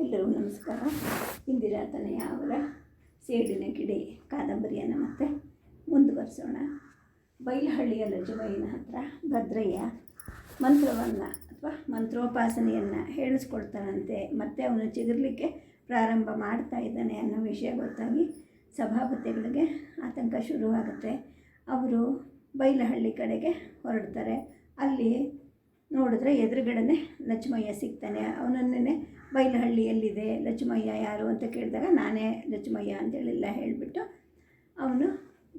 ಎಲ್ಲರಿಗೂ ನಮಸ್ಕಾರ. ಇಂದಿರಾ ತನಯ ಅವರ ಸೇಡಿನ ಕಿಡಿ ಕಾದಂಬರಿಯನ್ನು ಮತ್ತೆ ಮುಂದುವರಿಸೋಣ. ಬೈಲಹಳ್ಳಿಯ ಲಜುಬೈನ ಹತ್ರ ಭದ್ರಯ್ಯ ಮಂತ್ರವನ್ನು ಅಥವಾ ಮಂತ್ರೋಪಾಸನೆಯನ್ನು ಹೇಳಿಸ್ಕೊಳ್ತಾನಂತೆ. ಮತ್ತೆ ಅವನು ಚಿಗುರ್ಲಿಕ್ಕೆ ಪ್ರಾರಂಭ ಮಾಡ್ತಾ ಇದ್ದಾನೆ ಅನ್ನೋ ವಿಷಯ ಗೊತ್ತಾಗಿ ಸಭಾಪತಿಗಳಿಗೆ ಆತಂಕ ಶುರುವಾಗುತ್ತೆ. ಅವರು ಬೈಲಹಳ್ಳಿ ಕಡೆಗೆ ಹೊರಡ್ತಾರೆ. ಅಲ್ಲಿ ನೋಡಿದ್ರೆ ಎದುರುಗಡೆನೆ ಲಕ್ಷ್ಮಯ್ಯ ಸಿಗ್ತಾನೆ. ಅವನನ್ನೇ ಬೈಲಹಳ್ಳಿ ಎಲ್ಲಿದೆ ಯಾರು ಅಂತ ಕೇಳಿದಾಗ ನಾನೇ ಲಕ್ಷ್ಮಯ್ಯ ಅಂತೇಳೆಲ್ಲ ಹೇಳಿಬಿಟ್ಟು ಅವನು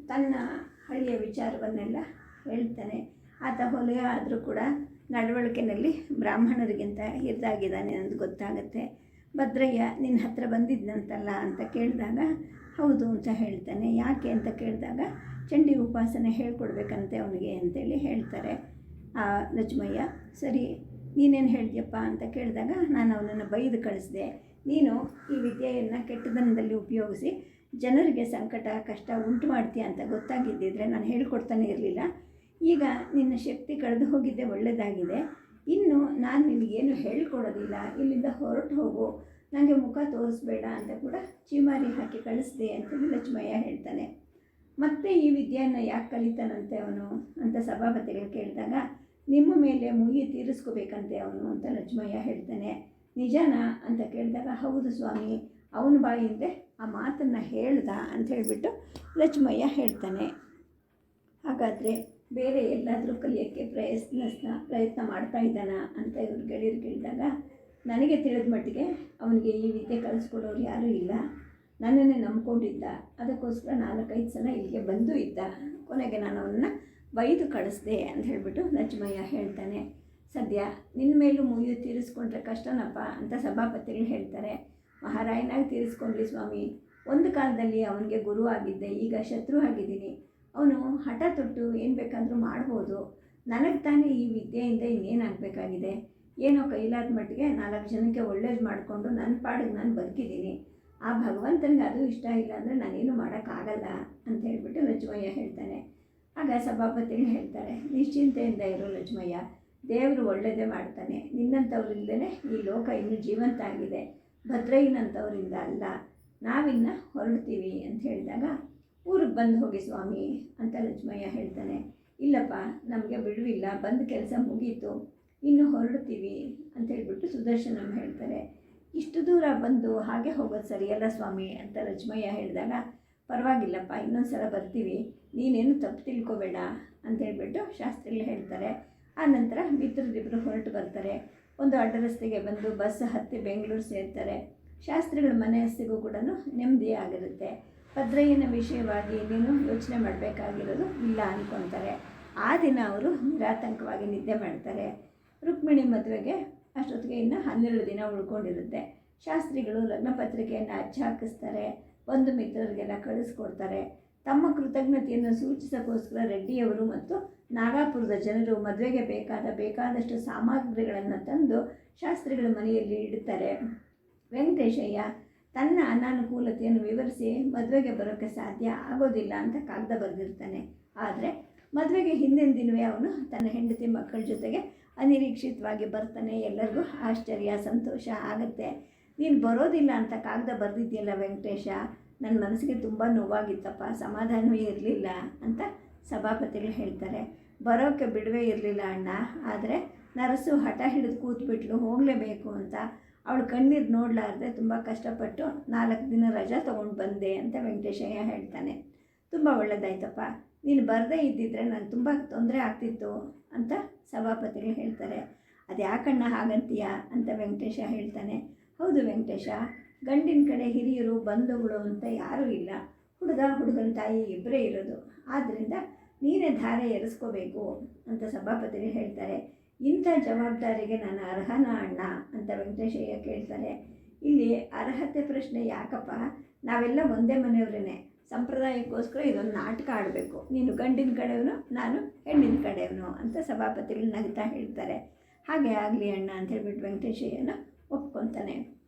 ತನ್ನ ಹಳ್ಳಿಯ ವಿಚಾರವನ್ನೆಲ್ಲ ಹೇಳ್ತಾನೆ. ಆತ ಹೊಲೆಯ ಆದರೂ ಕೂಡ ನಡವಳಿಕೆಯಲ್ಲಿ ಬ್ರಾಹ್ಮಣರಿಗಿಂತ ಹಿರಿದಾಗಿದ್ದಾನೆ ಅಂತ ಗೊತ್ತಾಗುತ್ತೆ. ಭದ್ರಯ್ಯ, ನಿನ್ನ ಹತ್ರ ಬಂದಿದ್ದಂತಲ್ಲ ಅಂತ ಕೇಳಿದಾಗ ಹೌದು ಅಂತ ಹೇಳ್ತಾನೆ. ಯಾಕೆ ಅಂತ ಕೇಳಿದಾಗ ಚಂಡಿ ಉಪಾಸನೆ ಹೇಳ್ಕೊಡ್ಬೇಕಂತೆ ಅವನಿಗೆ ಅಂತೇಳಿ ಹೇಳ್ತಾರೆ. ಆ ಲಕ್ಷ್ಮಯ್ಯ ಸರಿ ನೀನೇನು ಹೇಳ್ತೀಯಪ್ಪ ಅಂತ ಕೇಳಿದಾಗ ನಾನು ಅವನನ್ನು ಬೈದು ಕಳಿಸಿದೆ. ನೀನು ಈ ವಿದ್ಯೆಯನ್ನು ಕೆಟ್ಟದನದಲ್ಲಿ ಉಪಯೋಗಿಸಿ ಜನರಿಗೆ ಸಂಕಟ, ಕಷ್ಟ ಉಂಟು ಮಾಡ್ತೀಯ ಅಂತ ಗೊತ್ತಾಗಿದ್ದಿದ್ರೆ ನಾನು ಹೇಳ್ಕೊಡ್ತಾನೆ ಇರಲಿಲ್ಲ. ಈಗ ನಿನ್ನ ಶಕ್ತಿ ಕಳೆದು ಹೋಗಿದ್ದೆ ಒಳ್ಳೆಯದಾಗಿದೆ ಇನ್ನು ನಾನು ನಿನಗೇನು ಹೇಳ್ಕೊಡೋದಿಲ್ಲ. ಇಲ್ಲಿಂದ ಹೊರಟು ಹೋಗು. ನನಗೆ ಮುಖ ತೋರಿಸ್ಬೇಡ ಅಂತ ಕೂಡ ಚೀಮಾರಿ ಹಾಕಿ ಕಳಿಸಿದೆ ಅಂತ ಲಕ್ಷ್ಮಯ್ಯ ಹೇಳ್ತಾನೆ. ಮತ್ತೆ ಈ ವಿದ್ಯೆಯನ್ನು ಯಾಕೆ ಕಲಿತಾನಂತೆ ಅವನು ಅಂತ ಸಭಾಪತಿಗಳು ಕೇಳಿದಾಗ ನಿಮ್ಮ ಮೇಲೆ ಮುಗಿ ತೀರಿಸ್ಕೋಬೇಕಂತೆ ಅವನು ಅಂತ ಲಕ್ಷ್ಮಯ್ಯ ಹೇಳ್ತಾನೆ. ನಿಜನಾ ಅಂತ ಕೇಳಿದಾಗ, ಹೌದು ಸ್ವಾಮಿ, ಅವನ ಬಾಯಿಂದೆ ಆ ಮಾತನ್ನು ಹೇಳ್ದ ಅಂತ ಹೇಳಿಬಿಟ್ಟು ಲಕ್ಷ್ಮಯ್ಯ ಹೇಳ್ತಾನೆ. ಹಾಗಾದರೆ ಬೇರೆ ಎಲ್ಲಾದರೂ ಕಲಿಯೋಕ್ಕೆ ಪ್ರಯತ್ನ ಪ್ರಯತ್ನ ಮಾಡ್ತಾ ಇದ್ದಾನ ಅಂತ ಇವ್ರು ಗೆಳೆಯರು ಕೇಳಿದಾಗ, ನನಗೆ ತಿಳಿದ ಮಟ್ಟಿಗೆ ಅವನಿಗೆ ಈ ವಿದ್ಯೆ ಕಲಿಸ್ಕೊಡೋರು ಯಾರೂ ಇಲ್ಲ. ನನ್ನನ್ನೇ ನಂಬ್ಕೊಂಡಿದ್ದ. ಅದಕ್ಕೋಸ್ಕರ ನಾಲ್ಕೈದು ಸಲ ಇಲ್ಲಿಗೆ ಬಂದು ಇದ್ದ. ಕೊನೆಗೆ ನಾನು ಅವನ್ನ ಬೈದು ಕಳಿಸ್ದೆ ಅಂತ ಹೇಳಿಬಿಟ್ಟು ಲಕ್ಷ್ಮಯ್ಯ ಹೇಳ್ತಾನೆ, ಸದ್ಯ ನಿನ್ನ ಮೇಲೂ ಮುಯ್ಯು ತೀರಿಸ್ಕೊಂಡ್ರೆ ಕಷ್ಟನಪ್ಪ ಅಂತ ಸಭಾಪತಿಗಳು ಹೇಳ್ತಾರೆ. ಮಹಾರಾಯನಾಗಿ ತೀರಿಸ್ಕೊಂಡ್ಲಿ ಸ್ವಾಮಿ, ಒಂದು ಕಾಲದಲ್ಲಿ ಅವನಿಗೆ ಗುರು ಆಗಿದ್ದೆ, ಈಗ ಶತ್ರು ಆಗಿದ್ದೀನಿ. ಅವನು ಹಠ ತೊಟ್ಟು ಏನು ಬೇಕಾದರೂ ಮಾಡ್ಬೋದು. ನನಗೆ ತಾನೇ ಈ ವಿದ್ಯೆಯಿಂದ ಇನ್ನೇನಾಗಬೇಕಾಗಿದೆ ಏನೋ ಕೈಲಾದ ಮಟ್ಟಿಗೆ ನಾಲ್ಕು ಜನಕ್ಕೆ ಒಳ್ಳೇದು ಮಾಡಿಕೊಂಡು ನನ್ನ ಪಾಡಿಗೆ ನಾನು ಬದುಕಿದ್ದೀನಿ. ಆ ಭಗವಂತನಿಗೆ ಅದು ಇಷ್ಟ ಇಲ್ಲ ಅಂದರೆ ನಾನೇನು ಮಾಡೋಕ್ಕಾಗಲ್ಲ ಅಂತ ಹೇಳ್ಬಿಟ್ಟು ಲಕ್ಷ್ಮಯ್ಯ ಹೇಳ್ತಾನೆ. ಆಗ ಸಭಾಪತಿಗಳು ಹೇಳ್ತಾರೆ, ನಿಶ್ಚಿಂತೆಯಿಂದ ಇರು ಲಕ್ಷ್ಮಯ್ಯ, ದೇವರು ಒಳ್ಳೆಯದೇ ಮಾಡ್ತಾನೆ. ನಿನ್ನಂಥವ್ರಿಂದಲೇ ಈ ಲೋಕ ಇನ್ನೂ ಜೀವಂತ ಆಗಿದೆ. ಭದ್ರಯ್ಯನಂಥವರಿಂದ ಅಲ್ಲ, ನಾವಿನ್ನ ಹೊರಡ್ತೀವಿ ಅಂತ ಹೇಳಿದಾಗ, ಊರಿಗೆ ಬಂದು ಹೋಗಿ ಸ್ವಾಮಿ ಅಂತ ಲಕ್ಷ್ಮಯ್ಯ ಹೇಳ್ತಾನೆ. ಇಲ್ಲಪ್ಪ, ನಮಗೆ ಬಿಡುವಿಲ್ಲ, ಬಂದ ಕೆಲಸ ಮುಗೀತು. ಇನ್ನು ಹೊರಡ್ತೀವಿ ಅಂತ ಹೇಳಿಬಿಟ್ಟು ಸುದರ್ಶನಮ್ ಹೇಳ್ತಾರೆ. ಇಷ್ಟು ದೂರ ಬಂದು ಹಾಗೆ ಹೋಗೋದು ಸರಿಯಲ್ಲ ಸ್ವಾಮಿ ಅಂತ ಲಕ್ಷ್ಮಯ್ಯ ಹೇಳಿದಾಗ ಪರವಾಗಿಲ್ಲಪ್ಪ ಇನ್ನೊಂದು ಸಲ ಬರ್ತೀವಿ. ನೀನೇನು ತಪ್ಪು ತಿಳ್ಕೊಬೇಡ ಅಂತ ಹೇಳಿಬಿಟ್ಟು ಶಾಸ್ತ್ರಿಗಳು ಹೇಳ್ತಾರೆ. ಆ ನಂತರ ಮಿತ್ರರಿಬ್ಬರು ಹೊರಟು ಬರ್ತಾರೆ. ಒಂದು ಅಡ್ಡ ರಸ್ತೆಗೆ ಬಂದು ಬಸ್ ಹತ್ತಿ ಬೆಂಗಳೂರು ಸೇರ್ತಾರೆ. ಶಾಸ್ತ್ರಿಗಳ ಮನೆ ಹಸ್ತಿಗೂ ಕೂಡ ನೆಮ್ಮದಿ ಆಗಿರುತ್ತೆ. ಭದ್ರಯ್ಯನ ವಿಷಯವಾಗಿ ನೀನು ಯೋಚನೆ ಮಾಡಬೇಕಾಗಿರೋದು ಇಲ್ಲ ಅಂದ್ಕೊತಾರೆ ಆ ದಿನ ಅವರು ನಿರಾತಂಕವಾಗಿ ನಿದ್ದೆ ಮಾಡ್ತಾರೆ. ರುಕ್ಮಿಣಿ ಮದುವೆಗೆ ಅಷ್ಟೊತ್ತಿಗೆ ಇನ್ನು ಹನ್ನೆರಡು ದಿನ ಉಳ್ಕೊಂಡಿರುತ್ತೆ. ಶಾಸ್ತ್ರಿಗಳು ಲಗ್ನಪತ್ರಿಕೆಯನ್ನು ಅಚ್ಚ ಹಾಕಿಸ್ತಾರೆ. ಬಂಧು ಮಿತ್ರರಿಗೆಲ್ಲ ಕಳಿಸ್ಕೊಡ್ತಾರೆ. ತಮ್ಮ ಕೃತಜ್ಞತೆಯನ್ನು ಸೂಚಿಸೋಕ್ಕೋಸ್ಕರ ರೆಡ್ಡಿಯವರು ಮತ್ತು ನಾಗಾಪುರದ ಜನರು ಮದುವೆಗೆ ಬೇಕಾದ ಬೇಕಾದಷ್ಟು ಸಾಮಗ್ರಿಗಳನ್ನು ತಂದು ಶಾಸ್ತ್ರಿಗಳ ಮನೆಯಲ್ಲಿ ಇಡುತ್ತಾರೆ ವೆಂಕಟೇಶಯ್ಯ, ತನ್ನ ಅನಾನುಕೂಲತೆಯನ್ನು ವಿವರಿಸಿ ಮದುವೆಗೆ ಬರೋಕ್ಕೆ ಸಾಧ್ಯ ಆಗೋದಿಲ್ಲ ಅಂತ ಕಾಗದ ಬರೆದಿರ್ತಾನೆ. ಆದರೆ ಮದುವೆಗೆ ಹಿಂದಿನ ದಿನವೇ ಅವನು ತನ್ನ ಹೆಂಡತಿ ಮಕ್ಕಳ ಜೊತೆಗೆ ಅನಿರೀಕ್ಷಿತವಾಗಿ ಬರ್ತಾನೆ. ಎಲ್ಲರಿಗೂ ಆಶ್ಚರ್ಯ, ಸಂತೋಷ ಆಗುತ್ತೆ. ನೀನು ಬರೋದಿಲ್ಲ ಅಂತ ಕಾಗದ ಬರೆದಿದ್ದೀಯಲ್ಲ ವೆಂಕಟೇಶ? ನನ್ನ ಮನಸ್ಸಿಗೆ ತುಂಬ ನೋವಾಗಿತ್ತಪ್ಪ, ಸಮಾಧಾನವೇ ಇರಲಿಲ್ಲ ಅಂತ ಸಭಾಪತಿಗಳು ಹೇಳ್ತಾರೆ. ಬರೋಕ್ಕೆ ಬಿಡುವೆ ಇರಲಿಲ್ಲ ಅಣ್ಣ, ಆದರೆ ನರಸು ಹಠ ಹಿಡಿದು ಕೂತ್ಬಿಟ್ಲು, ಹೋಗಲೇಬೇಕು ಅಂತ. ಅವಳು ಕಣ್ಣೀರು ನೋಡಲಾರ್ದೆ ತುಂಬ ಕಷ್ಟಪಟ್ಟು ನಾಲ್ಕು ದಿನ ರಜಾ ತೊಗೊಂಡು ಬಂದೆ ಅಂತ ವೆಂಕಟೇಶಯ್ಯ ಹೇಳ್ತಾನೆ. ತುಂಬ ಒಳ್ಳೆಯದಾಯ್ತಪ್ಪ ನೀನು ಬರದೇ ಇದ್ದಿದ್ರೆ ನಾನು ತುಂಬ ತೊಂದರೆ ಆಗ್ತಿತ್ತು ಅಂತ ಸಭಾಪತಿಗಳು ಹೇಳ್ತಾರೆ. ಅದು ಯಾಕಣ್ಣ ಹಾಗಂತೀಯ ಅಂತ ವೆಂಕಟೇಶ ಹೇಳ್ತಾನೆ. ಹೌದು ವೆಂಕಟೇಶ ಗಂಡಿನ ಕಡೆ ಹಿರಿಯರು ಬಂಧುಗಳು ಅಂತ ಯಾರೂ ಇಲ್ಲ. ಹುಡುಗ, ಹುಡುಗನ ತಾಯಿ ಇಬ್ಬರೇ ಇರೋದು. ಆದ್ದರಿಂದ ನೀನೇ ಧಾರೆ ಎರೆಸ್ಕೋಬೇಕು ಅಂತ ಸಭಾಪತಿಗೆ ಹೇಳ್ತಾರೆ. ಇಂಥ ಜವಾಬ್ದಾರಿಗೆ ನಾನು ಅರ್ಹನ ಅಣ್ಣ ಅಂತ ವೆಂಕಟೇಶಯ್ಯ ಕೇಳ್ತಾರೆ. ಇಲ್ಲಿ ಅರ್ಹತೆ ಪ್ರಶ್ನೆ ಯಾಕಪ್ಪ? ನಾವೆಲ್ಲ ಒಂದೇ ಮನೆಯವರೇ ಸಂಪ್ರದಾಯಕ್ಕೋಸ್ಕರ ಇದೊಂದು ನಾಟಕ ಆಡಬೇಕು. ನೀನು ಗಂಡಿನ ಕಡೆಯವನು, ನಾನು ಹೆಣ್ಣಿನ ಕಡೆಯವನು ಅಂತ ಸಭಾಪತಿಗಳು ನಗ್ತಾ ಹೇಳ್ತಾರೆ. ಹಾಗೆ ಆಗಲಿ ಅಣ್ಣ ಅಂತ ಹೇಳ್ಬಿಟ್ಟು ವೆಂಕಟೇಶಯ್ಯನ ಒಪ್ಕೊತಾನೆ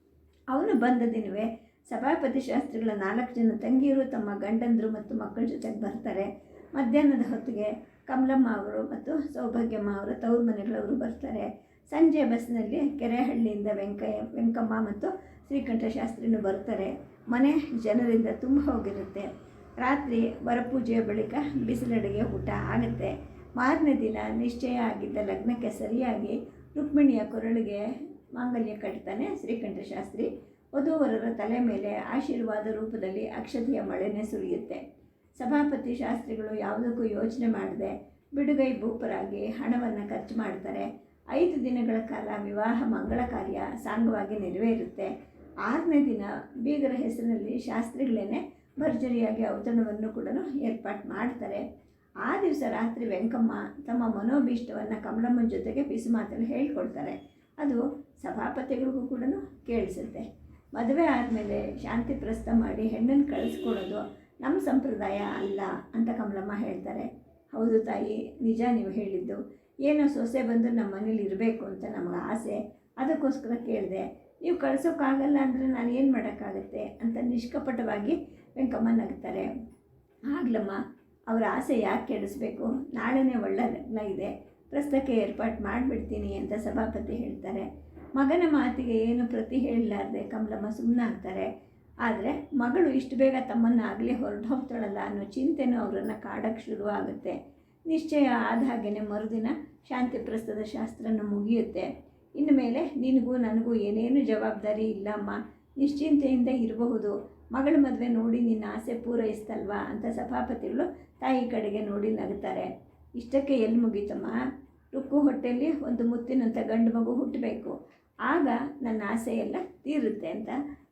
ಅವನು ಬಂದ ದಿನವೇ ಸಭಾಪತಿ ಶಾಸ್ತ್ರಿಗಳ ನಾಲ್ಕು ಜನ ತಂಗಿಯರು ತಮ್ಮ ಗಂಡಂದರು ಮತ್ತು ಮಕ್ಕಳ ಜೊತೆಗೆ ಬರ್ತಾರೆ. ಮಧ್ಯಾಹ್ನದ ಹೊತ್ತಿಗೆ ಕಮಲಮ್ಮ ಅವರು ಮತ್ತು ಸೌಭಾಗ್ಯಮ್ಮ ಅವರು ತವ್ರ ಮನೆಗಳವರು ಬರ್ತಾರೆ. ಸಂಜೆ ಬಸ್ನಲ್ಲಿ ಕೆರೆಹಳ್ಳಿಯಿಂದ ವೆಂಕಯ್ಯ, ವೆಂಕಮ್ಮ ಮತ್ತು ಶ್ರೀಕಂಠ ಶಾಸ್ತ್ರಿನೂ ಬರ್ತಾರೆ. ಮನೆ ಜನರಿಂದ ತುಂಬ ಹೋಗಿರುತ್ತೆ. ರಾತ್ರಿ ವರಪೂಜೆಯ ಬಳಿಕ ಬಿಸಿಲಡಿಗೆ ಊಟ ಆಗುತ್ತೆ. ಮಾರನೇ ದಿನ ನಿಶ್ಚಯ ಆಗಿದ್ದ ಲಗ್ನಕ್ಕೆ ಸರಿಯಾಗಿ ರುಕ್ಮಿಣಿಯ ಕೊರಳಿಗೆ ಮಾಂಗಲ್ಯ ಕಟ್ತಾನೆ ಶ್ರೀಕಂಠ ಶಾಸ್ತ್ರಿ ವಧೂವರರ ತಲೆ ಮೇಲೆ ಆಶೀರ್ವಾದ ರೂಪದಲ್ಲಿ ಅಕ್ಷತೆಯ ಮಳೆನೇ ಸುರಿಯುತ್ತೆ. ಸಭಾಪತಿ ಶಾಸ್ತ್ರಿಗಳು ಯಾವುದಕ್ಕೂ ಯೋಚನೆ ಮಾಡದೆ ಬಿಡುಗೈ ಭೂಪರಾಗಿ ಹಣವನ್ನು ಖರ್ಚು ಮಾಡ್ತಾರೆ. ಐದು ದಿನಗಳ ಕಾಲ ವಿವಾಹ ಮಂಗಳ ಕಾರ್ಯ ಸಾಂಗವಾಗಿ ನೆರವೇರುತ್ತೆ. ಆರನೇ ದಿನ ಬೀಗರ ಹೆಸರಿನಲ್ಲಿ ಶಾಸ್ತ್ರಿಗಳೇನೆ ಭರ್ಜರಿಯಾಗಿ ಔತಣವನ್ನು ಕೂಡ ಏರ್ಪಾಟ್ ಮಾಡ್ತಾರೆ. ಆ ದಿವಸ ರಾತ್ರಿ ವೆಂಕಮ್ಮ ತಮ್ಮ ಮನೋಭೀಷ್ಟವನ್ನು ಕಮಲಮ್ಮನ ಜೊತೆಗೆ ಪಿಸು ಮಾತಲ್ಲಿ ಹೇಳ್ಕೊಡ್ತಾರೆ ಅದು ಸಭಾಪತಿಗಳಿಗೂ ಕೂಡ ಕೇಳಿಸುತ್ತೆ. ಮದುವೆ ಆದಮೇಲೆ ಶಾಂತಿ ಪ್ರಸ್ತ ಮಾಡಿ ಹೆಣ್ಣನ್ನು ಕಳಿಸ್ಕೊಡೋದು ನಮ್ಮ ಸಂಪ್ರದಾಯ ಅಲ್ಲ ಅಂತ ಕಮಲಮ್ಮ ಹೇಳ್ತಾರೆ. ಹೌದು ತಾಯಿ, ನಿಜ ನೀವು ಹೇಳಿದ್ದು. ಏನೋ ಸೊಸೆ ಬಂದು ನಮ್ಮ ಮನೇಲಿ ಇರಬೇಕು ಅಂತ ನಮಗೆ ಆಸೆ. ಅದಕ್ಕೋಸ್ಕರ ಕೇಳಿದೆ. ನೀವು ಕಳಿಸೋಕ್ಕಾಗಲ್ಲ ಅಂದರೆ ನಾನು ಏನು ಮಾಡೋಕ್ಕಾಗತ್ತೆ ಅಂತ ನಿಷ್ಕಪಟವಾಗಿ ವೆಂಕಮ್ಮ ನಗ್ತಾರೆ. ಆಗ್ಲಮ್ಮ, ಅವರ ಆಸೆ ಯಾಕೆ ಕೆಡಿಸ್ಬೇಕು? ನಾಳೆನೇ ಒಳ್ಳೆ ಲಗ್ನ ಇದೆ. ಪ್ರಸ್ತಕ್ಕೆ ಏರ್ಪಾಟ್ ಮಾಡಿಬಿಡ್ತೀನಿ ಅಂತ ಸಭಾಪತಿ ಹೇಳ್ತಾರೆ. ಮಗನ ಮಾತಿಗೆ ಏನು ಪ್ರತಿ ಹೇಳಲಾರ್ದೆ ಕಮಲಮ್ಮ ಸುಮ್ಮನಾಗ್ತಾರೆ ಆದರೆ ಮಗಳು ಇಷ್ಟು ಬೇಗ ತಮ್ಮನ್ನು ಆಗಲೇ ಹೊರಟು ಹೋಗ್ತಾಳಲ್ಲ ಅನ್ನೋ ಚಿಂತೆನೂ ಅವರನ್ನು ಕಾಡೋಕ್ಕೆ ಶುರು ಆಗುತ್ತೆ. ನಿಶ್ಚಯ ಆದ ಹಾಗೆಯೇ ಮರುದಿನ ಶಾಂತಿ ಪ್ರಸ್ತದ ಶಾಸ್ತ್ರನ ಮುಗಿಯುತ್ತೆ. ಇನ್ನು ಮೇಲೆ ನಿನಗೂ ನನಗೂ ಏನೇನು ಜವಾಬ್ದಾರಿ ಇಲ್ಲಮ್ಮ, ನಿಶ್ಚಿಂತೆಯಿಂದ ಇರಬಹುದು. ಮಗಳ ಮದುವೆ ನೋಡಿ ನಿನ್ನ ಆಸೆ ಪೂರೈಸ್ತಲ್ವಾ ಅಂತ ಸಭಾಪತಿಗಳು ತಾಯಿ ಕಡೆಗೆ ನೋಡಿ ನಗುತ್ತಾರೆ ಇಷ್ಟಕ್ಕೆ ಎಲ್ಲಿ ಮುಗೀತಮ್ಮ? ರುಕ್ಕು ಹೊಟ್ಟೆಯಲ್ಲಿ ಒಂದು ಮುತ್ತಿನಂಥ ಗಂಡು ಮಗು ಹುಟ್ಟಬೇಕು. ಆಗ ನನ್ನ ಆಸೆ ಎಲ್ಲ ತೀರುತ್ತೆ ಅಂತ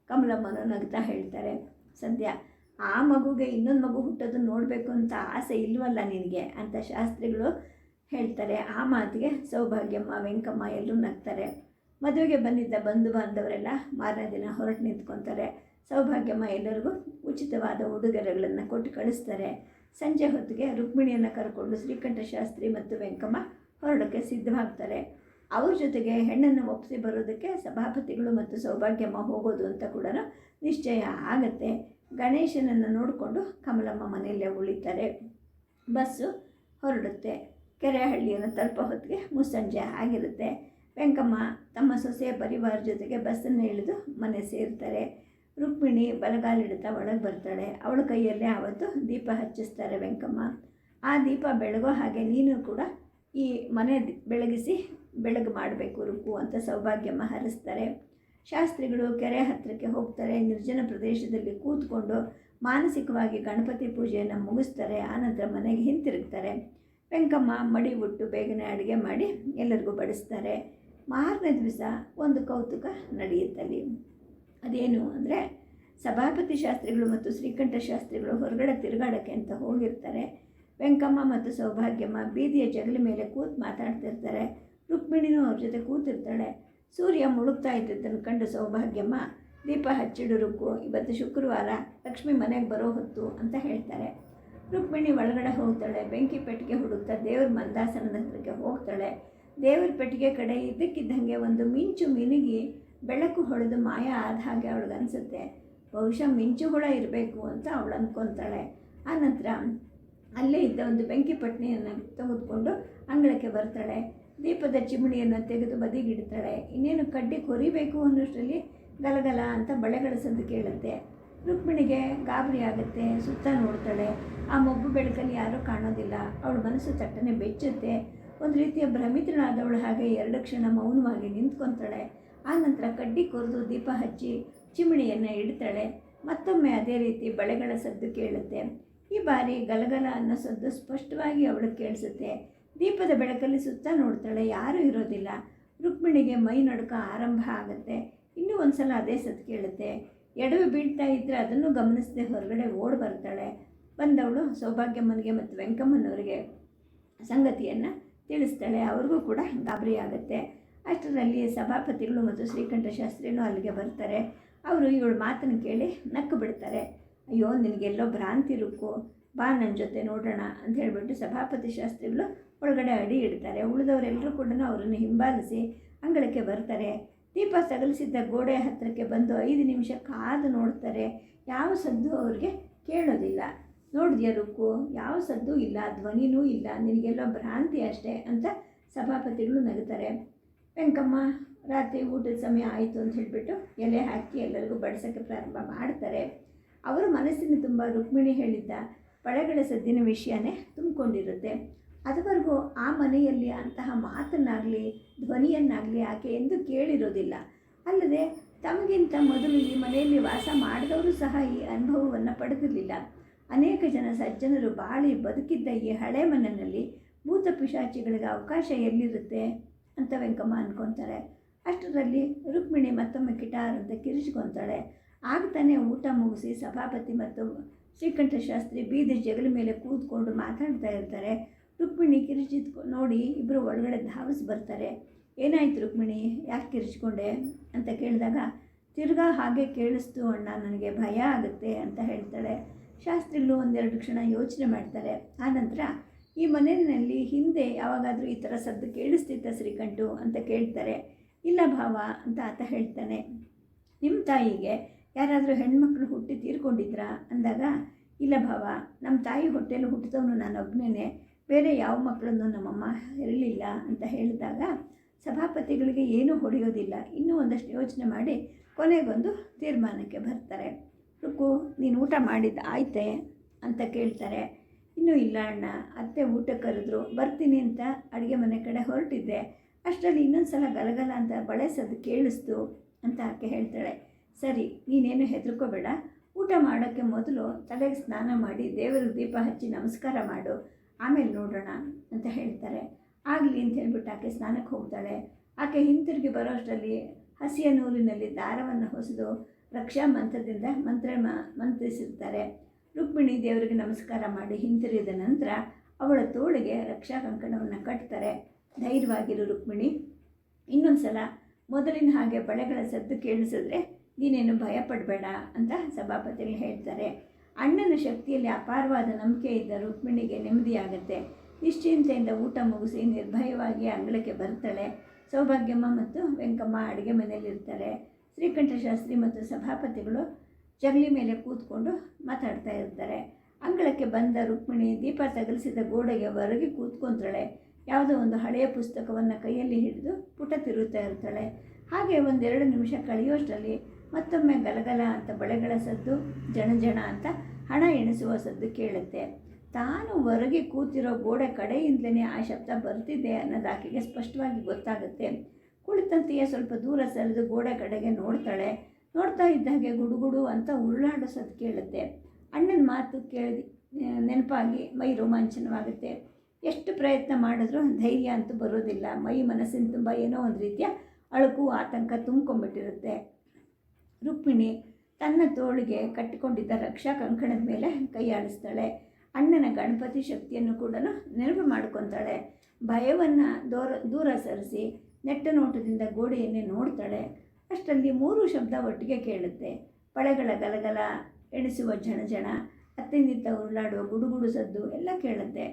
ಕಮಲಮ್ಮನು ನಗ್ತಾ ಹೇಳ್ತಾರೆ. ಸದ್ಯ ಆ ಮಗುಗೆ ಇನ್ನೊಂದು ಮಗು ಹುಟ್ಟೋದು ನೋಡಬೇಕು ಅಂತ ಆಸೆ ಇಲ್ವಲ್ಲ ನಿನಗೆ ಅಂತ ಶಾಸ್ತ್ರಿಗಳು ಹೇಳ್ತಾರೆ. ಆ ಮಾತಿಗೆ ಸೌಭಾಗ್ಯಮ್ಮ, ವೆಂಕಮ್ಮ ಎಲ್ಲರೂ ನಗ್ತಾರೆ. ಮದುವೆಗೆ ಬಂದಿದ್ದ ಬಂಧು ಬಾಂಧವರೆಲ್ಲ ಮಾರನೇ ದಿನ ಹೊರಟು ನಿಂತ್ಕೊತಾರೆ. ಸೌಭಾಗ್ಯಮ್ಮ ಎಲ್ಲರಿಗೂ ಉಚಿತವಾದ ಉಡುಗೊರೆಗಳನ್ನು ಕೊಟ್ಟು ಕಳಿಸ್ತಾರೆ. ಸಂಜೆ ಹೊತ್ತಿಗೆ ರುಕ್ಮಿಣಿಯನ್ನು ಕರ್ಕೊಂಡು ಶ್ರೀಕಂಠ ಶಾಸ್ತ್ರಿ ಮತ್ತು ವೆಂಕಮ್ಮ ಹೊರಡೋಕ್ಕೆ ಸಿದ್ಧವಾಗ್ತಾರೆ. ಅವ್ರ ಜೊತೆಗೆ ಹೆಣ್ಣನ್ನು ಒಪ್ಪಿಸಿ ಬರೋದಕ್ಕೆ ಸಭಾಪತಿಗಳು ಮತ್ತು ಸೌಭಾಗ್ಯಮ್ಮ ಹೋಗೋದು ಅಂತ ಕೂಡ ನಿಶ್ಚಯ ಆಗತ್ತೆ. ಗಣೇಶನನ್ನು ನೋಡಿಕೊಂಡು ಕಮಲಮ್ಮ ಮನೆಯಲ್ಲೇ ಉಳಿತಾರೆ. ಬಸ್ಸು ಹೊರಡುತ್ತೆ. ಕೆರೆಹಳ್ಳಿಯನ್ನು ತಲುಪೋ ಹೊತ್ತಿಗೆ ಮುಸ್ಸಂಜೆ ಆಗಿರುತ್ತೆ. ವೆಂಕಮ್ಮ ತಮ್ಮ ಸೊಸೆಯ ಪರಿವಾರ ಜೊತೆಗೆ ಬಸ್ಸನ್ನು ಇಳಿದು ಮನೆ ಸೇರ್ತಾರೆ. ರುಕ್ಮಿಣಿ ಬಲಗಾಲಿಡ್ತಾ ಒಳಗೆ ಬರ್ತಾಳೆ. ಅವಳ ಕೈಯಲ್ಲೇ ಆವತ್ತು ದೀಪ ಹಚ್ಚಿಸ್ತಾರೆ ವೆಂಕಮ್ಮ. ಆ ದೀಪ ಬೆಳಗೋ ಹಾಗೆ ನೀನು ಕೂಡ ಈ ಮನೆ ಬೆಳಗಿಸಿ ಬೆಳಗ್ಗೆ ಮಾಡಬೇಕು, ರುಕು ಅಂತ ಸೌಭಾಗ್ಯಮ್ಮ ಹರಿಸ್ತಾರೆ. ಶಾಸ್ತ್ರಿಗಳು ಕೆರೆ ಹತ್ತಿರಕ್ಕೆ ಹೋಗ್ತಾರೆ, ನಿರ್ಜನ ಪ್ರದೇಶದಲ್ಲಿ ಕೂತ್ಕೊಂಡು ಮಾನಸಿಕವಾಗಿ ಗಣಪತಿ ಪೂಜೆಯನ್ನು ಮುಗಿಸ್ತಾರೆ, ಆನಂತರ ಮನೆಗೆ ಹಿಂತಿರುಗ್ತಾರೆ. ವೆಂಕಮ್ಮ ಮಡಿ ಉಟ್ಟು ಬೇಗನೆ ಅಡುಗೆ ಮಾಡಿ ಎಲ್ಲರಿಗೂ ಬಡಿಸ್ತಾರೆ. ಮಾರನೇ ದಿವಸ ಒಂದು ಕೌತುಕ ನಡೆಯುತ್ತಲ್ಲಿ. ಅದೇನು ಅಂದರೆ ಸಭಾಪತಿ ಶಾಸ್ತ್ರಿಗಳು ಮತ್ತು ಶ್ರೀಕಂಠ ಶಾಸ್ತ್ರಿಗಳು ಹೊರಗಡೆ ತಿರುಗಾಡೋಕ್ಕೆ ಅಂತ ಹೋಗಿರ್ತಾರೆ. ವೆಂಕಮ್ಮ ಮತ್ತು ಸೌಭಾಗ್ಯಮ್ಮ ಬೀದಿಯ ಜಗಲಿ ಮೇಲೆ ಕೂತು ಮಾತಾಡ್ತಿರ್ತಾರೆ. ರುಕ್ಮಿಣಿನೂ ಅವ್ರ ಜೊತೆ ಕೂತಿರ್ತಾಳೆ. ಸೂರ್ಯ ಮುಳುಗ್ತಾ ಇದ್ದದ್ದನ್ನು ಕಂಡು ಸೌಭಾಗ್ಯಮ್ಮ, ದೀಪ ಹಚ್ಚಿಡು ರುಕ್ಕು ಇವತ್ತು ಶುಕ್ರವಾರ, ಲಕ್ಷ್ಮಿ ಮನೆಗೆ ಬರೋ ಹೊತ್ತು ಅಂತ ಹೇಳ್ತಾರೆ. ರುಕ್ಮಿಣಿ ಒಳಗಡೆ ಹೋಗ್ತಾಳೆ. ಬೆಂಕಿ ಪೆಟ್ಟಿಗೆ ಹುಡುಕ್ತಾ ದೇವ್ರ ಮಂದಾಸನದ ಹತ್ರಕ್ಕೆ ಹೋಗ್ತಾಳೆ. ದೇವ್ರ ಪೆಟ್ಟಿಗೆ ಕಡೆ ಇದ್ದಕ್ಕಿದ್ದಂಗೆ ಒಂದು ಮಿಂಚು ಮಿನುಗಿ ಬೆಳಕು ಹೊಡೆದು ಮಾಯ ಆದ ಹಾಗೆ ಅವಳಿಗೆ ಅನಿಸುತ್ತೆ ಬಹುಶಃ ಮಿಂಚು ಹುಳ ಇರಬೇಕು ಅಂತ ಅವಳು ಅಂದ್ಕೊತಾಳೆ ಆನಂತರ ಅಲ್ಲೇ ಇದ್ದ ಒಂದು ಬೆಂಕಿ ಪಟ್ನಿಯನ್ನು ತೆಗೆದುಕೊಂಡು ಅಂಗಳಕ್ಕೆ ಬರ್ತಾಳೆ. ದೀಪದ ಚಿಮಣಿಯನ್ನು ತೆಗೆದು ಬದಿಗಿಡ್ತಾಳೆ. ಇನ್ನೇನು ಕಡ್ಡಿ ಕೊರಿಬೇಕು ಅನ್ನೋಷ್ಟರಲ್ಲಿ ಗಲಗಲ ಅಂತ ಬಳೆಗಳ ಸದ್ದು ಕೇಳುತ್ತೆ. ರುಕ್ಮಿಣಿಗೆ ಗಾಬರಿ ಆಗುತ್ತೆ, ಸುತ್ತ ನೋಡ್ತಾಳೆ. ಆ ಮಬ್ಬು ಬೆಳಕಲ್ಲಿ ಯಾರೂ ಕಾಣೋದಿಲ್ಲ. ಅವಳ ಮನಸ್ಸು ತಟ್ಟನೆ ಬೆಚ್ಚುತ್ತೆ. ಒಂದು ರೀತಿಯ ಭ್ರಮಿತನಾದವಳು ಹಾಗೆ ಎರಡು ಕ್ಷಣ ಮೌನವಾಗಿ ನಿಂತ್ಕೊತಾಳೆ. ಆನಂತರ ಕಡ್ಡಿ ಕೊರೆದು ದೀಪ ಹಚ್ಚಿ ಚಿಮಣಿಯನ್ನು ಇಡ್ತಾಳೆ. ಮತ್ತೊಮ್ಮೆ ಅದೇ ರೀತಿ ಬಳೆಗಳ ಸದ್ದು ಕೇಳುತ್ತೆ. ಈ ಬಾರಿ ಗಲಗಲ ಅನ್ನೋ ಸದ್ದು ಸ್ಪಷ್ಟವಾಗಿ ಅವಳು ಕೇಳಿಸುತ್ತೆ. ದೀಪದ ಬೆಳಕಲ್ಲಿ ಸುತ್ತ ನೋಡ್ತಾಳೆ, ಯಾರೂ ಇರೋದಿಲ್ಲ. ರುಕ್ಮಿಣಿಗೆ ಮೈ ನಡುಕ ಆರಂಭ ಆಗುತ್ತೆ. ಇನ್ನೂ ಒಂದು ಸಲ ಅದೇ ಸದ್ದು ಕೇಳುತ್ತೆ. ಎಡವೆ ಬೀಳ್ತಾ ಇದ್ದರೆ ಅದನ್ನು ಗಮನಿಸದೆ ಹೊರಗಡೆ ಓಡಿ ಬರ್ತಾಳೆ. ಬಂದವಳು ಸೌಭಾಗ್ಯಮ್ಮನಿಗೆ ಮತ್ತು ವೆಂಕಮ್ಮನವರಿಗೆ ಸಂಗತಿಯನ್ನು ತಿಳಿಸ್ತಾಳೆ. ಅವ್ರಿಗೂ ಕೂಡ ಗಾಬರಿ ಆಗುತ್ತೆ. ಅಷ್ಟರಲ್ಲಿ ಸಭಾಪತಿಗಳು ಮತ್ತು ಶ್ರೀಕಂಠ ಶಾಸ್ತ್ರಿನೂ ಅಲ್ಲಿಗೆ ಬರ್ತಾರೆ. ಅವರು ಇವಳು ಮಾತನ್ನು ಕೇಳಿ ನಕ್ಕು ಬಿಡ್ತಾರೆ. ಅಯ್ಯೋ, ನಿನಗೆಲ್ಲೋ ಭ್ರಾಂತಿ ರುಕ್ಕು. ಬಾ ನನ್ನ ಜೊತೆ ನೋಡೋಣ ಅಂತ ಹೇಳಿಬಿಟ್ಟು ಸಭಾಪತಿ ಶಾಸ್ತ್ರಿಗಳು ಒಳಗಡೆ ಅಡಿ ಇಡ್ತಾರೆ. ಉಳಿದವರೆಲ್ಲರೂ ಕೂಡ ಅವರನ್ನು ಹಿಂಬಾಲಿಸಿ ಅಂಗಳಕ್ಕೆ ಬರ್ತಾರೆ. ದೀಪ ಸಗಲಿಸಿದ್ದ ಗೋಡೆ ಹತ್ತಿರಕ್ಕೆ ಬಂದು ಐದು ನಿಮಿಷ ಕಾದು ನೋಡ್ತಾರೆ. ಯಾವ ಸದ್ದು ಅವ್ರಿಗೆ ಕೇಳೋದಿಲ್ಲ. ನೋಡಿದ್ಯಾ ರುಕ್ಕು, ಯಾವ ಸದ್ದು ಇಲ್ಲ, ಧ್ವನಿನೂ ಇಲ್ಲ, ನಿನಗೆಲ್ಲೋ ಭ್ರಾಂತಿ ಅಷ್ಟೇ ಅಂತ ಸಭಾಪತಿಗಳು ನಗುತ್ತಾರೆ ವೆಂಕಮ್ಮ, ರಾತ್ರಿ ಊಟದ ಸಮಯ ಆಯಿತು ಅಂತ ಹೇಳಿಬಿಟ್ಟು ಎಲೆ ಹಾಕಿ ಎಲ್ಲರಿಗೂ ಬಡಿಸೋಕ್ಕೆ ಪ್ರಾರಂಭ ಮಾಡ್ತಾರೆ. ಅವರ ಮನಸ್ಸಿನ ತುಂಬ ರುಕ್ಮಿಣಿ ಹೇಳಿದ್ದ ಪಳೆಗಳ ಸದ್ದಿನ ವಿಷಯನೇ ತುಂಬಿಕೊಂಡಿರುತ್ತೆ. ಅದುವರೆಗೂ ಆ ಮನೆಯಲ್ಲಿ ಅಂತಹ ಮಾತನ್ನಾಗಲಿ, ಧ್ವನಿಯನ್ನಾಗಲಿ ಆಕೆ ಎಂದು ಕೇಳಿರೋದಿಲ್ಲ. ಅಲ್ಲದೆ ತಮಗಿಂತ ಮೊದಲು ಈ ಮನೆಯಲ್ಲಿ ವಾಸ ಮಾಡಿದವರು ಸಹ ಈ ಅನುಭವವನ್ನು ಪಡೆದಿರಲಿಲ್ಲ. ಅನೇಕ ಜನ ಸಜ್ಜನರು ಬಾಳಿ ಬದುಕಿದ್ದ ಈ ಹಳೆ ಮನೆಯಲ್ಲಿ ಭೂತ ಪಿಶಾಚಿಗಳಿಗೆ ಅವಕಾಶ ಎಲ್ಲಿರುತ್ತೆ ಅಂತ ವೆಂಕಮ್ಮ ಅಂದ್ಕೊತಾರೆ ಅಷ್ಟರಲ್ಲಿ ರುಕ್ಮಿಣಿ ಮತ್ತೊಮ್ಮೆ ಕಿಟಾರ್ ಅಂತ ಆಗ ತಾನೇ ಊಟ ಮುಗಿಸಿ ಸಭಾಪತಿ ಮತ್ತು ಶ್ರೀಕಂಠ ಶಾಸ್ತ್ರಿ ಬೀದಿ ಜಗಲ ಮೇಲೆ ಕೂತ್ಕೊಂಡು ಮಾತಾಡ್ತಾ ಇರ್ತಾರೆ. ರುಕ್ಮಿಣಿ ಕಿರಿಚಿತ್ ನೋಡಿ ಇಬ್ಬರು ಒಳಗಡೆ ಧಾವಿಸಿ ಬರ್ತಾರೆ. ಏನಾಯ್ತು ರುಕ್ಮಿಣಿ? ಯಾಕೆ ಕಿರಿಚಿಕೊಂಡೆ? ಅಂತ ಕೇಳಿದಾಗ, ತಿರ್ಗಾ ಹಾಗೆ ಕೇಳಿಸ್ತು, ಅಣ್ಣ, ನನಗೆ ಭಯ ಆಗುತ್ತೆ ಅಂತ ಹೇಳ್ತಾಳೆ. ಶಾಸ್ತ್ರಿಗಳು ಒಂದೆರಡು ಕ್ಷಣ ಯೋಚನೆ ಮಾಡ್ತಾರೆ. ಆನಂತರ ಈ ಮನೆಯಲ್ಲಿ ಹಿಂದೆ ಯಾವಾಗಾದರೂ ಈ ಥರ ಸದ್ದು ಕೇಳಿಸ್ತಿತ್ತ ಶ್ರೀಕಂಠು? ಅಂತ ಕೇಳ್ತಾರೆ. ಇಲ್ಲ ಭಾವ ಅಂತ ಆತ ಹೇಳ್ತಾನೆ. ನಿಮ್ಮ ತಾಯಿಗೆ ಯಾರಾದರೂ ಹೆಣ್ಮಕ್ಳು ಹುಟ್ಟಿ ತೀರ್ಕೊಂಡಿದ್ರಾ? ಅಂದಾಗ, ಇಲ್ಲ ಭಾವ ನಮ್ಮ ತಾಯಿ ಹೊಟ್ಟೆಯಲ್ಲಿ ಹುಟ್ಟಿದವನು ನಾನು ಒಬ್ಬನೇ ಬೇರೆ ಯಾವ ಮಕ್ಕಳನ್ನು ನಮ್ಮಮ್ಮ ಇರಲಿಲ್ಲ ಅಂತ ಹೇಳಿದಾಗ ಸಭಾಪತಿಗಳಿಗೆ ಏನೂ ಹೊಡೆಯೋದಿಲ್ಲ. ಇನ್ನೂ ಒಂದಷ್ಟು ಯೋಚನೆ ಮಾಡಿ ಕೊನೆಗೊಂದು ತೀರ್ಮಾನಕ್ಕೆ ಬರ್ತಾರೆ. ರುಕು ನೀನು ಊಟ ಮಾಡಿದ್ದು ಆಯ್ತೆ? ಅಂತ ಕೇಳ್ತಾರೆ. ಇನ್ನೂ ಇಲ್ಲ ಅಣ್ಣ, ಅತ್ತೆ ಊಟ ಕರೆದ್ರು, ಬರ್ತೀನಿ ಅಂತ ಅಡುಗೆ ಮನೆ ಕಡೆ ಹೊರಟಿದ್ದೆ. ಅಷ್ಟರಲ್ಲಿ ಇನ್ನೊಂದು ಸಲ ಗಲಗಲ ಅಂತ ಬಳಸೋದು ಕೇಳಿಸ್ತು, ಅಂತ ಆಕೆ ಹೇಳ್ತಾಳೆ. ಸರಿ, ನೀನೇನು ಹೆದರ್ಕೋಬೇಡ. ಊಟ ಮಾಡೋಕ್ಕೆ ಮೊದಲು ತಲೆಗೆ ಸ್ನಾನ ಮಾಡಿ ದೇವರ ದೀಪ ಹಚ್ಚಿ ನಮಸ್ಕಾರ ಮಾಡು. ಆಮೇಲೆ ನೋಡೋಣ ಅಂತ ಹೇಳ್ತಾರೆ. ಆಗಲಿ ಅಂತ ಹೇಳ್ಬಿಟ್ಟು ಆಕೆ ಸ್ನಾನಕ್ಕೆ ಹೋಗ್ತಾಳೆ. ಆಕೆ ಹಿಂತಿರುಗಿ ಬರೋ ಅಷ್ಟರಲ್ಲಿ ಹಸಿಯ ನೂಲಿನಲ್ಲಿ ದಾರವನ್ನು ಹೊಸದು ರಕ್ಷಾ ಮಂತ್ರದಿಂದ ಮಂತ್ರ ಮಂತ್ರಿಸಿರ್ತಾರೆ. ರುಕ್ಮಿಣಿ ದೇವರಿಗೆ ನಮಸ್ಕಾರ ಮಾಡಿ ಹಿಂತಿರುಗಿದ ನಂತರ ಅವಳ ತೋಳಿಗೆ ರಕ್ಷಾ ಕಂಕಣವನ್ನು ಕಟ್ತಾರೆ. ಧೈರ್ಯವಾಗಿರು ರುಕ್ಮಿಣಿ. ಇನ್ನೊಂದು ಸಲ ಮೊದಲಿನ ಹಾಗೆ ಬಳೆಗಳ ಸದ್ದು ಕೇಳಿಸಿದ್ರೆ ನೀನೇನು ಭಯ ಪಡಬೇಡ ಅಂತ ಸಭಾಪತಿಗಳು ಹೇಳ್ತಾರೆ. ಅಣ್ಣನ ಶಕ್ತಿಯಲ್ಲಿ ಅಪಾರವಾದ ನಂಬಿಕೆ ಇದ್ದ ರುಕ್ಮಿಣಿಗೆ ನೆಮ್ಮದಿಯಾಗುತ್ತೆ. ನಿಶ್ಚಿಂತೆಯಿಂದ ಊಟ ಮುಗಿಸಿ ನಿರ್ಭಯವಾಗಿ ಅಂಗಳಕ್ಕೆ ಬರ್ತಾಳೆ. ಸೌಭಾಗ್ಯಮ್ಮ ಮತ್ತು ವೆಂಕಮ್ಮ ಅಡುಗೆ ಮನೆಯಲ್ಲಿರ್ತಾರೆ. ಶ್ರೀಕಂಠಶಾಸ್ತ್ರಿ ಮತ್ತು ಸಭಾಪತಿಗಳು ಜಗಲಿ ಮೇಲೆ ಕೂತ್ಕೊಂಡು ಮಾತಾಡ್ತಾ ಇರ್ತಾರೆ. ಅಂಗಳಕ್ಕೆ ಬಂದ ರುಕ್ಮಿಣಿ ದೀಪ ತಗಲಿಸಿದ ಗೋಡೆಗೆ ಹೊರಗೆ ಕೂತ್ಕೊಂತಾಳೆ. ಯಾವುದೋ ಒಂದು ಹಳೆಯ ಪುಸ್ತಕವನ್ನು ಕೈಯಲ್ಲಿ ಹಿಡಿದು ಪುಟ ತಿರುತ್ತಾ ಇರ್ತಾಳೆ. ಹಾಗೆ ಒಂದೆರಡು ನಿಮಿಷ ಕಳೆಯುವಷ್ಟರಲ್ಲಿ ಮತ್ತೊಮ್ಮೆ ಗಲಗಲ ಅಂತ ಬಳೆಗಳ ಸದ್ದು ಜನಜನ ಅಂತ ಹಣ ಎಣಿಸುವ ಸದ್ದು ಕೇಳುತ್ತೆ. ತಾನು ಹೊರಗೆ ಕೂತಿರೋ ಗೋಡೆ ಕಡೆಯಿಂದಲೇ ಆ ಶಬ್ದ ಬರ್ತಿದೆ ಅನ್ನೋದು ಆಕೆಗೆ ಸ್ಪಷ್ಟವಾಗಿ ಗೊತ್ತಾಗುತ್ತೆ. ಕುಳಿತಂತೆಯೇ ಸ್ವಲ್ಪ ದೂರ ಸರಿದು ಗೋಡೆ ಕಡೆಗೆ ನೋಡ್ತಾಳೆ. ನೋಡ್ತಾ ಇದ್ದಾಗೆ ಗುಡುಗುಡು ಅಂತ ಉರುಳಾಡೋ ಸದ್ದು ಕೇಳುತ್ತೆ. ಅಣ್ಣನ ಮಾತು ಕೇಳಿ, ನೆನಪಾಗಿ ಮೈ ರೋಮಾಂಚನವಾಗುತ್ತೆ. ಎಷ್ಟು ಪ್ರಯತ್ನ ಮಾಡಿದ್ರೂ ಧೈರ್ಯ ಅಂತೂ ಬರೋದಿಲ್ಲ. ಮೈ ಮನಸ್ಸಿನ ತುಂಬ ಏನೋ ಒಂದು ರೀತಿಯ ಅಳುಕು, ಆತಂಕ ತುಂಬ್ಕೊಂಡ್ಬಿಟ್ಟಿರುತ್ತೆ. ರುಕ್ಮಿಣಿ ತನ್ನ ತೋಳಿಗೆ ಕಟ್ಟಿಕೊಂಡಿದ್ದ ರಕ್ಷಾ ಕಂಕಣದ ಮೇಲೆ ಕೈಯಾಡಿಸ್ತಾಳೆ ಅಣ್ಣನ ಗಣಪತಿ ಶಕ್ತಿಯನ್ನು ಕೂಡ ನೆನಪು ಮಾಡ್ಕೊತಾಳೆ. ಭಯವನ್ನು ದೂರ ದೂರ ಸರಿಸಿ ನೆಟ್ಟ ನೋಟದಿಂದ ಗೋಡೆಯನ್ನೇ ನೋಡ್ತಾಳೆ. ಅಷ್ಟರಲ್ಲಿ ಮೂರು ಶಬ್ದ ಒಟ್ಟಿಗೆ ಕೇಳುತ್ತೆ. ಪಳೆಗಳ ಗಲಗಲ ಎಣಿಸುವ ಜಣಜಣ ಅತ್ತಿಂದಿತ್ತ ಉರುಳಾಡುವ ಗುಡುಗುಡು ಸದ್ದು ಎಲ್ಲ ಕೇಳುತ್ತೆ.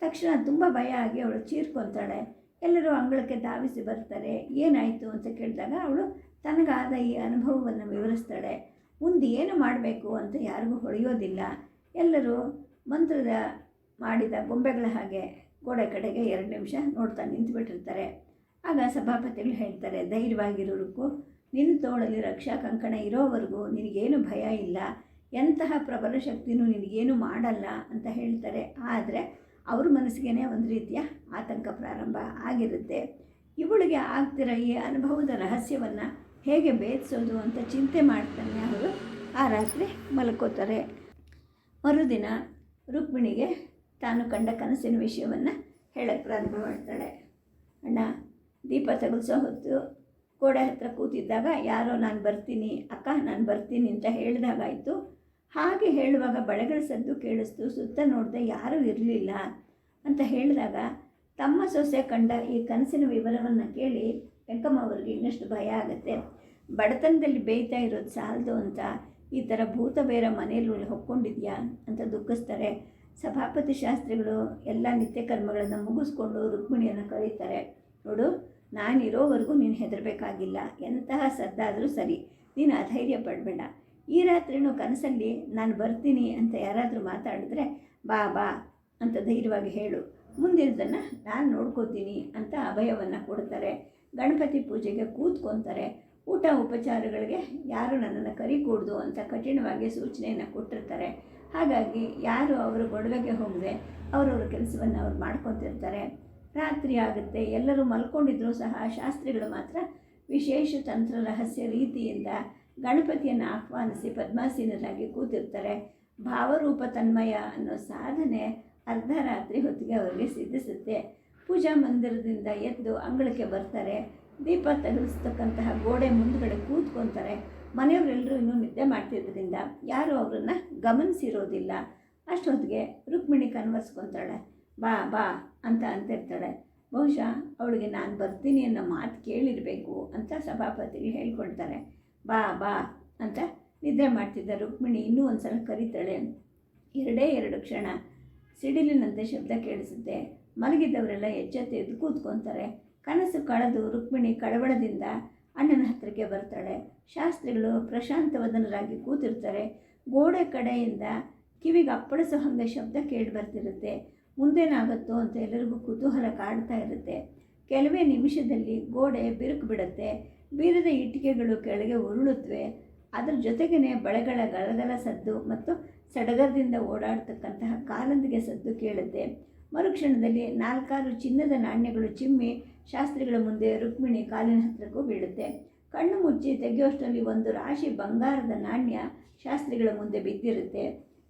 ತಕ್ಷಣ ತುಂಬ ಭಯ ಆಗಿ ಅವಳು ಚೀರ್ಕೊತಾಳೆ. ಎಲ್ಲರೂ ಅಂಗಳಕ್ಕೆ ಧಾವಿಸಿ ಬರ್ತಾರೆ. ಏನಾಯಿತು ಅಂತ ಕೇಳಿದಾಗ ಅವಳು ತನಗಾದ ಈ ಅನುಭವವನ್ನು ವಿವರಿಸ್ತಾಳೆ ಮುಂದೆ ಏನು ಮಾಡಬೇಕು ಅಂತ ಯಾರಿಗೂ ಹೊಳೆಯೋದಿಲ್ಲ. ಎಲ್ಲರೂ ಮಂತ್ರದ ಮಾಡಿದ ಗೊಂಬೆಗಳ ಹಾಗೆ ಗೋಡೆ ಕಡೆಗೆ ಎರಡು ನಿಮಿಷ ನೋಡ್ತಾ ನಿಂತುಬಿಟ್ಟಿರ್ತಾರೆ. ಆಗ ಸಭಾಪತಿಗಳು ಹೇಳ್ತಾರೆ ಧೈರ್ಯವಾಗಿರೋರಿಗೂ ನಿನ್ನ ತೋಳಲ್ಲಿ ರಕ್ಷಾ ಕಂಕಣ ಇರೋವರೆಗೂ ನಿನಗೇನು ಭಯ ಇಲ್ಲ. ಎಂತಹ ಪ್ರಬಲ ಶಕ್ತಿನೂ ನಿನಗೇನು ಮಾಡಲ್ಲ ಅಂತ ಹೇಳ್ತಾರೆ. ಆದರೆ ಅವ್ರ ಮನಸ್ಸಿಗೆ ಒಂದು ರೀತಿಯ ಆತಂಕ ಪ್ರಾರಂಭ ಆಗಿರುತ್ತೆ. ಇವಳಿಗೆ ಆಗ್ತಿರೋ ಈ ಅನುಭವದ ರಹಸ್ಯವನ್ನು ಹೇಗೆ ಭೇದಿಸೋದು ಅಂತ ಚಿಂತೆ ಮಾಡ್ತಾನೆ ಅವರು. ಆ ರಾತ್ರಿ ಮಲ್ಕೋತಾರೆ. ಮರುದಿನ ರುಕ್ಮಿಣಿಗೆ ತಾನು ಕಂಡ ಕನಸಿನ ವಿಷಯವನ್ನು ಹೇಳಕ್ಕೆ ಪ್ರಾರಂಭ ಮಾಡ್ತಾಳೆ. ಅಣ್ಣ, ದೀಪ ತಗಲ್ಸೋ ಹೊತ್ತು ಗೋಡೆ ಹತ್ರ ಕೂತಿದ್ದಾಗ ಯಾರೋ ನಾನು ಬರ್ತೀನಿ, ಅಕ್ಕ ನಾನು ಬರ್ತೀನಿ ಅಂತ ಹೇಳಿದಾಗಾಯಿತು. ಹಾಗೆ ಹೇಳುವಾಗ ಬಳೆಗಳ ಸದ್ದು ಕೇಳಿಸ್ತು, ಸುತ್ತ ನೋಡಿದೆ ಯಾರೂ ಇರಲಿಲ್ಲ ಅಂತ ಹೇಳಿದಾಗ ತಮ್ಮ ಸೊಸೆ ಕಂಡ ಈ ಕನಸಿನ ವಿವರವನ್ನು ಕೇಳಿ ವೆಂಕಮ್ಮ ಅವರಿಗೆ ಇನ್ನಷ್ಟು ಭಯ ಆಗುತ್ತೆ. ಬಡತನದಲ್ಲಿ ಬೇಯ್ತಾ ಇರೋದು ಸಾಲದು ಅಂತ ಈ ಥರ ಭೂತ ಬೇರೆ ಮನೆಯಲ್ಲಿ ಹೊಕ್ಕೊಂಡಿದ್ಯಾ ಅಂತ ದುಃಖಿಸ್ತಾರೆ. ಸಭಾಪತಿ ಶಾಸ್ತ್ರಿಗಳು ಎಲ್ಲ ನಿತ್ಯ ಕರ್ಮಗಳನ್ನು ಮುಗಿಸ್ಕೊಂಡು ರುಕ್ಮಿಣಿಯನ್ನು ಕರೀತಾರೆ. ನೋಡು, ನಾನಿರೋವರೆಗೂ ನೀನು ಹೆದರಬೇಕಾಗಿಲ್ಲ. ಎಂತಹ ಸದ್ದಾದರೂ ಸರಿ, ನೀನು ಅಧೈರ್ಯ ಪಡಬೇಡ. ಈ ರಾತ್ರಿನೂ ಕನಸಲ್ಲಿ ನಾನು ಬರ್ತೀನಿ ಅಂತ ಯಾರಾದರೂ ಮಾತಾಡಿದ್ರೆ ಬಾ ಬಾ ಅಂತ ಧೈರ್ಯವಾಗಿ ಹೇಳು. ಮುಂದಿನದನ್ನು ನಾನು ನೋಡ್ಕೋತೀನಿ ಅಂತ ಅಭಯವನ್ನು ಕೊಡ್ತಾರೆ. ಗಣಪತಿ ಪೂಜೆಗೆ ಕೂತ್ಕೊತಾರೆ. ಊಟ ಉಪಚಾರಗಳಿಗೆ ಯಾರು ನನ್ನನ್ನು ಕರಿಕೂಡ್ದು ಅಂತ ಕಠಿಣವಾಗಿ ಸೂಚನೆಯನ್ನು ಕೊಟ್ಟಿರ್ತಾರೆ. ಹಾಗಾಗಿ ಯಾರು ಅವರು ಗೊಡವೆಗೆ ಹೋಗದೆ ಅವರವ್ರ ಕೆಲಸವನ್ನು ಅವ್ರು ಮಾಡ್ಕೊತಿರ್ತಾರೆ. ರಾತ್ರಿ ಆಗುತ್ತೆ, ಎಲ್ಲರೂ ಮಲ್ಕೊಂಡಿದ್ರೂ ಸಹ ಶಾಸ್ತ್ರಿಗಳು ಮಾತ್ರ ವಿಶೇಷ ತಂತ್ರ ರಹಸ್ಯ ರೀತಿಯಿಂದ ಗಣಪತಿಯನ್ನು ಆಹ್ವಾನಿಸಿ ಪದ್ಮಾಸೀನರಾಗಿ ಕೂತಿರ್ತಾರೆ. ಭಾವರೂಪ ತನ್ಮಯ ಅನ್ನೋ ಸಾಧನೆ ಅರ್ಧ ರಾತ್ರಿ ಹೊತ್ತಿಗೆ ಅವರಿಗೆ ಸಿದ್ಧಿಸುತ್ತೆ. ಪೂಜಾ ಮಂದಿರದಿಂದ ಎದ್ದು ಅಂಗಳಕ್ಕೆ ಬರ್ತಾರೆ. ದೀಪ ತಗಲಿಸ್ತಕ್ಕಂತಹ ಗೋಡೆ ಮುಂದುಗಡೆ ಕೂತ್ಕೊಂತಾರೆ. ಮನೆಯವರೆಲ್ಲರೂ ಇನ್ನೂ ನಿದ್ದೆ ಮಾಡ್ತಿದ್ದರಿಂದ ಯಾರೂ ಅವರನ್ನು ಗಮನಿಸಿರೋದಿಲ್ಲ. ಅಷ್ಟೊತ್ತಿಗೆ ರುಕ್ಮಿಣಿ ಕನ್ವರ್ಸ್ಕೊತಾಳೆ ಬಾ ಬಾ ಅಂತ ಅಂತಿರ್ತಾಳೆ. ಬಹುಶಃ ಅವಳಿಗೆ ನಾನು ಬರ್ತೀನಿ ಅನ್ನೋ ಮಾತು ಕೇಳಿರಬೇಕು ಅಂತ ಸಭಾಪತಿಗೆ ಹೇಳ್ಕೊಳ್ತಾರೆ. ಬಾ ಬಾ ಅಂತ ನಿದ್ದೆ ಮಾಡ್ತಿದ್ದ ರುಕ್ಮಿಣಿ ಇನ್ನೂ ಒಂದು ಸಲ ಕರೀತಾಳೆ. ಎರಡೇ ಎರಡು ಕ್ಷಣ ಸಿಡಿಲಿನಂತೆ ಶಬ್ದ ಕೇಳಿಸುತ್ತೆ. ಮಲಗಿದ್ದವರೆಲ್ಲ ಎಚ್ಚೆತ್ತೆ ಎದ್ದು ಕೂತ್ಕೊತಾರೆ. ಕನಸು ಕಳೆದು ರುಕ್ಮಿಣಿ ಕಳವಳದಿಂದ ಅಣ್ಣನ ಹತ್ತಿರಕ್ಕೆ ಬರ್ತಾಳೆ. ಶಾಸ್ತ್ರಿಗಳು ಪ್ರಶಾಂತವದನರಾಗಿ ಕೂತಿರ್ತಾರೆ. ಗೋಡೆ ಕಡೆಯಿಂದ ಕಿವಿಗೆ ಅಪ್ಪಳಿಸೋ ಹಂಗೆ ಶಬ್ದ ಕೇಳಿ ಬರ್ತಿರುತ್ತೆ. ಮುಂದೇನಾಗುತ್ತೋ ಅಂತ ಎಲ್ಲರಿಗೂ ಕುತೂಹಲ ಕಾಡ್ತಾ ಇರುತ್ತೆ. ಕೆಲವೇ ನಿಮಿಷದಲ್ಲಿ ಗೋಡೆ ಬಿರುಕು ಬಿಡುತ್ತೆ. ಬೀರದ ಇಟ್ಟಿಗೆಗಳು ಕೆಳಗೆ ಉರುಳುತ್ತವೆ ಅದರ ಜೊತೆಗೇ ಬಳೆಗಳ ಗಲಗಲ ಸದ್ದು ಮತ್ತು ಸಡಗರದಿಂದ ಓಡಾಡ್ತಕ್ಕಂತಹ ಕಾಲಂದಿಗೆ ಸದ್ದು ಕೇಳುತ್ತೆ. ಮರುಕ್ಷಣದಲ್ಲಿ ನಾಲ್ಕಾರು ಚಿನ್ನದ ನಾಣ್ಯಗಳು ಚಿಮ್ಮಿ ಶಾಸ್ತ್ರಿಗಳ ಮುಂದೆ ರುಕ್ಮಿಣಿ ಕಾಲಿನ ಹತ್ತಿರಕ್ಕೂ ಬೀಳುತ್ತೆ. ಕಣ್ಣು ಮುಚ್ಚಿ ತೆಗೆಯುವಷ್ಟರಲ್ಲಿ ಒಂದು ರಾಶಿ ಬಂಗಾರದ ನಾಣ್ಯ ಶಾಸ್ತ್ರಿಗಳ ಮುಂದೆ ಬಿದ್ದಿರುತ್ತೆ.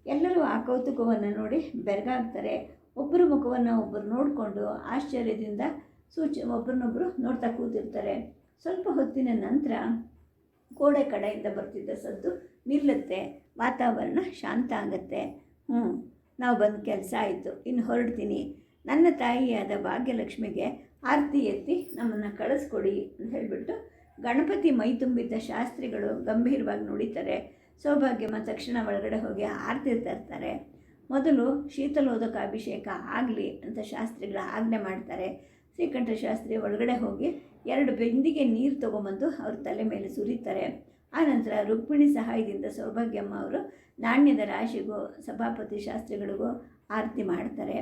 ಎಲ್ಲರೂ ಆ ಕೌತುಕವನ್ನು ನೋಡಿ ಬೆರಗಾಗ್ತಾರೆ. ಒಬ್ಬರ ಮುಖವನ್ನು ಒಬ್ಬರು ನೋಡಿಕೊಂಡು ಆಶ್ಚರ್ಯದಿಂದ ಸೂಚ ಒಬ್ಬರನ್ನೊಬ್ಬರು ನೋಡ್ತಾ ಕೂತಿರ್ತಾರೆ. ಸ್ವಲ್ಪ ಹೊತ್ತಿನ ನಂತರ ಗೋಡೆ ಕಡೆಯಿಂದ ಬರ್ತಿದ್ದ ಸದ್ದು ನಿಲ್ಲುತ್ತೆ. ವಾತಾವರಣ ಶಾಂತ ಆಗುತ್ತೆ. ಹ್ಞೂ ನಾವು ಬಂದು ಕೆಲಸ ಆಯಿತು. ಇನ್ನು ಹೊರಡ್ತೀನಿ. ನನ್ನ ತಾಯಿಯಾದ ಭಾಗ್ಯಲಕ್ಷ್ಮಿಗೆ ಆರತಿ ಎತ್ತಿ ನಮ್ಮನ್ನು ಕಳಿಸ್ಕೊಡಿ ಅಂತ ಹೇಳಿಬಿಟ್ಟು ಗಣಪತಿ ಮೈ ತುಂಬಿದ್ದ ಶಾಸ್ತ್ರಿಗಳು ಗಂಭೀರವಾಗಿ ನುಡಿತಾರೆ. ಸೌಭಾಗ್ಯಮ್ಮ ತಕ್ಷಣ ಒಳಗಡೆ ಹೋಗಿ ಆರತಿ ತರ್ತಾರೆ. ಮೊದಲು ಶೀತಲೋದಕ ಅಭಿಷೇಕ ಆಗಲಿ ಅಂತ ಶಾಸ್ತ್ರಿಗಳ ಆಜ್ಞೆ ಮಾಡ್ತಾರೆ. ಶ್ರೀಕಂಠ ಶಾಸ್ತ್ರಿ ಒಳಗಡೆ ಹೋಗಿ ಎರಡು ಬೆಂದಿಗೆ ನೀರು ತೊಗೊಂಬಂದು ಅವ್ರ ತಲೆ ಮೇಲೆ ಸುರಿತಾರೆ. ಆನಂತರ ರುಕ್ಮಿಣಿ ಸಹಾಯದಿಂದ ಸೌಭಾಗ್ಯಮ್ಮ ಅವರು ನಾಣ್ಯದ ರಾಶಿಗೂ ಸಭಾಪತಿ ಶಾಸ್ತ್ರಿಗಳಿಗೂ ಆರತಿ ಮಾಡ್ತಾರೆ.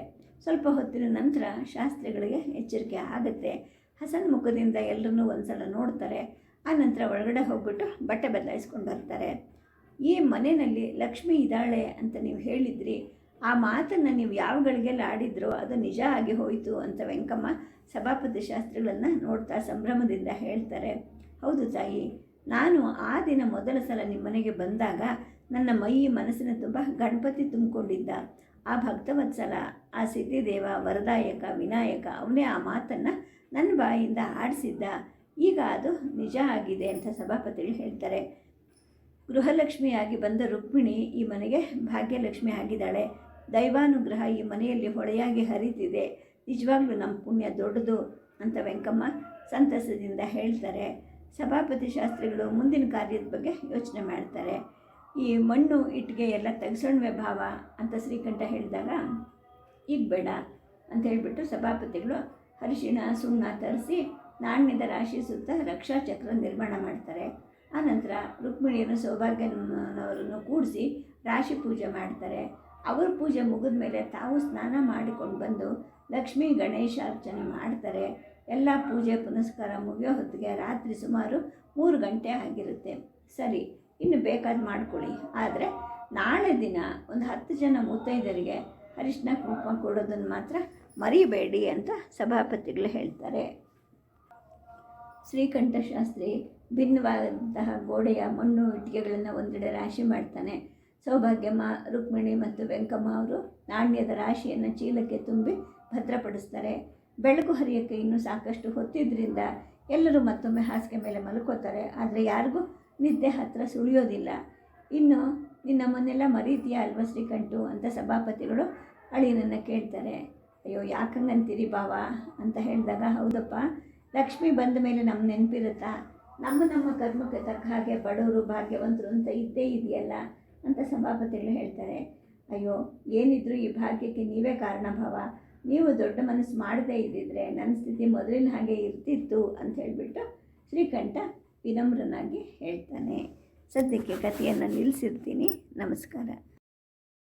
ಸ್ವಲ್ಪ ಹೊತ್ತಿನ ನಂತರ ಶಾಸ್ತ್ರಿಗಳಿಗೆ ಎಚ್ಚರಿಕೆ ಆಗುತ್ತೆ. ಹಸನ್ ಮುಖದಿಂದ ಎಲ್ಲರನ್ನೂ ಒಂದು ಸಲ ನೋಡ್ತಾರೆ ಆನಂತರ ಒಳಗಡೆ ಹೋಗ್ಬಿಟ್ಟು ಬಟ್ಟೆ ಬದಲಾಯಿಸ್ಕೊಂಡು ಬರ್ತಾರೆ. ಈ ಮನೆಯಲ್ಲಿ ಲಕ್ಷ್ಮಿ ಇದ್ದಾಳೆ ಅಂತ ನೀವು ಹೇಳಿದ್ರಿ. ಆ ಮಾತನ್ನು ನೀವು ಯಾವ ಗಳಿಗೆಲ್ಲ ಆಡಿದ್ರೋ ಅದು ನಿಜ ಆಗಿ ಹೋಯಿತು ಅಂತ ವೆಂಕಮ್ಮ ಸಭಾಪತಿ ಶಾಸ್ತ್ರಿಗಳನ್ನು ನೋಡ್ತಾ ಸಂಭ್ರಮದಿಂದ ಹೇಳ್ತಾರೆ. ಹೌದು ತಾಯಿ, ನಾನು ಆ ದಿನ ಮೊದಲ ಸಲ ನಿಮ್ಮ ಮನೆಗೆ ಬಂದಾಗ ನನ್ನ ಮೈ ಮನಸ್ಸಿನ ತುಂಬ ಗಣಪತಿ ತುಂಬಿಕೊಂಡಿದ್ದ. ಆ ಭಕ್ತವತ್ಸಲ, ಆ ಸಿದ್ಧಿದೇವ, ವರದಾಯಕ, ವಿನಾಯಕ, ಅವನೇ ಆ ಮಾತನ್ನು ನನ್ನ ಬಾಯಿಂದ ಆಡಿಸಿದ್ದ ಈಗ ಅದು ನಿಜ ಆಗಿದೆ ಅಂತ ಸಭಾಪತಿಗಳು ಹೇಳ್ತಾರೆ. ಗೃಹಲಕ್ಷ್ಮಿಯಾಗಿ ಬಂದ ರುಕ್ಮಿಣಿ ಈ ಮನೆಗೆ ಭಾಗ್ಯಲಕ್ಷ್ಮಿ ಆಗಿದ್ದಾಳೆ. ದೈವಾನುಗ್ರಹ ಈ ಮನೆಯಲ್ಲಿ ಹೊಳೆಯಾಗಿ ಹರಿತಿದೆ. ನಿಜವಾಗ್ಲೂ ನಮ್ಮ ಪುಣ್ಯ ದೊಡ್ಡದು ಅಂತ ವೆಂಕಮ್ಮ ಸಂತಸದಿಂದ ಹೇಳ್ತಾರೆ. ಸಭಾಪತಿ ಶಾಸ್ತ್ರಿಗಳು ಮುಂದಿನ ಕಾರ್ಯದ ಬಗ್ಗೆ ಯೋಚನೆ ಮಾಡ್ತಾರೆ. ಈ ಮಣ್ಣು ಇಟ್ಟಿಗೆ ಎಲ್ಲ ತೆಗೆಸೋಣ್ವೆ ಭಾವ ಅಂತ ಶ್ರೀಕಂಠ ಹೇಳಿದಾಗ, ಈಗ ಬೇಡ ಅಂತ ಹೇಳಿಬಿಟ್ಟು ಸಭಾಪತಿಗಳು ಅರಿಶಿಣ ಸುಣ್ಣ ತರಿಸಿ ನಾಣ್ಯದ ರಾಶಿ ಸುತ್ತ ರಕ್ಷಾ ಚಕ್ರ ನಿರ್ಮಾಣ ಮಾಡ್ತಾರೆ. ಆನಂತರ ರುಕ್ಮಿಣಿಯನ್ನು ಸೌಭಾಗ್ಯನವರನ್ನು ಕೂಡಿಸಿ ರಾಶಿ ಪೂಜೆ ಮಾಡ್ತಾರೆ. ಅವ್ರ ಪೂಜೆ ಮುಗಿದ ಮೇಲೆ ತಾವು ಸ್ನಾನ ಮಾಡಿಕೊಂಡು ಬಂದು ಲಕ್ಷ್ಮೀ ಗಣೇಶಾರ್ಚನೆ ಮಾಡ್ತಾರೆ. ಎಲ್ಲ ಪೂಜೆ ಪುನಸ್ಕಾರ ಮುಗಿಯೋ ಹೊತ್ತಿಗೆ ರಾತ್ರಿ ಸುಮಾರು ಮೂರು ಗಂಟೆ ಆಗಿರುತ್ತೆ. ಸರಿ ಇನ್ನು ಬೇಕಾದ ಮಾಡ್ಕೊಳ್ಳಿ. ಆದರೆ ನಾಳೆ ದಿನ ಒಂದು ಹತ್ತು ಜನ ಮುತ್ತೈದರಿಗೆ ಅರಿಶಿನ ಕುಂಕುಮ ಕೊಡೋದನ್ನು ಮಾತ್ರ ಮರಿಬೇಡಿ ಅಂತ ಸಭಾಪತಿಗಳು ಹೇಳ್ತಾರೆ. ಶ್ರೀಕಂಠಶಾಸ್ತ್ರಿ ಭಿನ್ನವಾದಂತಹ ಗೋಡೆಯ ಮಣ್ಣು ಇಟ್ಟಿಗೆಗಳನ್ನು ಒಂದೆಡೆ ರಾಶಿ ಮಾಡ್ತಾನೆ. ಸೌಭಾಗ್ಯಮ್ಮ, ರುಕ್ಮಿಣಿ ಮತ್ತು ವೆಂಕಮ್ಮ ಅವರು ನಾಣ್ಯದ ರಾಶಿಯನ್ನು ಚೀಲಕ್ಕೆ ತುಂಬಿ ಭದ್ರಪಡಿಸ್ತಾರೆ. ಬೆಳಕು ಹರಿಯೋಕ್ಕೆ ಇನ್ನೂ ಸಾಕಷ್ಟು ಹೊತ್ತಿದ್ದರಿಂದ ಎಲ್ಲರೂ ಮತ್ತೊಮ್ಮೆ ಹಾಸಿಗೆ ಮೇಲೆ ಮಲ್ಕೋತಾರೆ. ಆದರೆ ಯಾರಿಗೂ ನಿದ್ದೆ ಹತ್ತಿರ ಸುಳಿಯೋದಿಲ್ಲ. ಇನ್ನು ನಿನ್ನ ಮೊನ್ನೆಲ್ಲ ಮರೀತೀಯ ಅಲ್ವ ಶ್ರೀಕಂಠು ಅಂತ ಸಭಾಪತಿಗಳು ಅಳಿಯನನ್ನು ಕೇಳ್ತಾರೆ. ಅಯ್ಯೋ, ಯಾಕಂಗಂತೀರಿ ಬಾವ ಅಂತ ಹೇಳಿದಾಗ, ಹೌದಪ್ಪ, ಲಕ್ಷ್ಮಿ ಬಂದ ಮೇಲೆ ನಮ್ಮ ನೆನಪಿರುತ್ತಾ? ನಮ್ಮ ನಮ್ಮ ಕರ್ಮಕ್ಕೆ ತಕ್ಕ ಹಾಗೆ ಬಡವರು ಭಾಗ್ಯವಂತರು ಅಂತ ಇದ್ದೇ ಇದೆಯಲ್ಲ ಅಂತ ಸಭಾಪತಿಗಳು ಹೇಳ್ತಾರೆ. ಅಯ್ಯೋ, ಏನಿದ್ರು ಈ ಭಾಗ್ಯಕ್ಕೆ ನೀವೇ ಕಾರಣ ಭಾವ ನೀವು ದೊಡ್ಡ ಮನಸ್ಸು ಮಾಡದೇ ಇದ್ದಿದ್ರೆ ನನ್ನ ಸ್ಥಿತಿ ಮೊದಲಿನ ಹಾಗೆ ಇರ್ತಿತ್ತು ಅಂತ ಹೇಳಿಬಿಟ್ಟು ಶ್ರೀಕಂಠ ವಿನಮ್ರನಾಗಿ ಹೇಳ್ತಾನೆ. ಸದ್ಯಕ್ಕೆ ಕಥೆಯನ್ನು ನಿಲ್ಲಿಸಿರ್ತೀನಿ. ನಮಸ್ಕಾರ.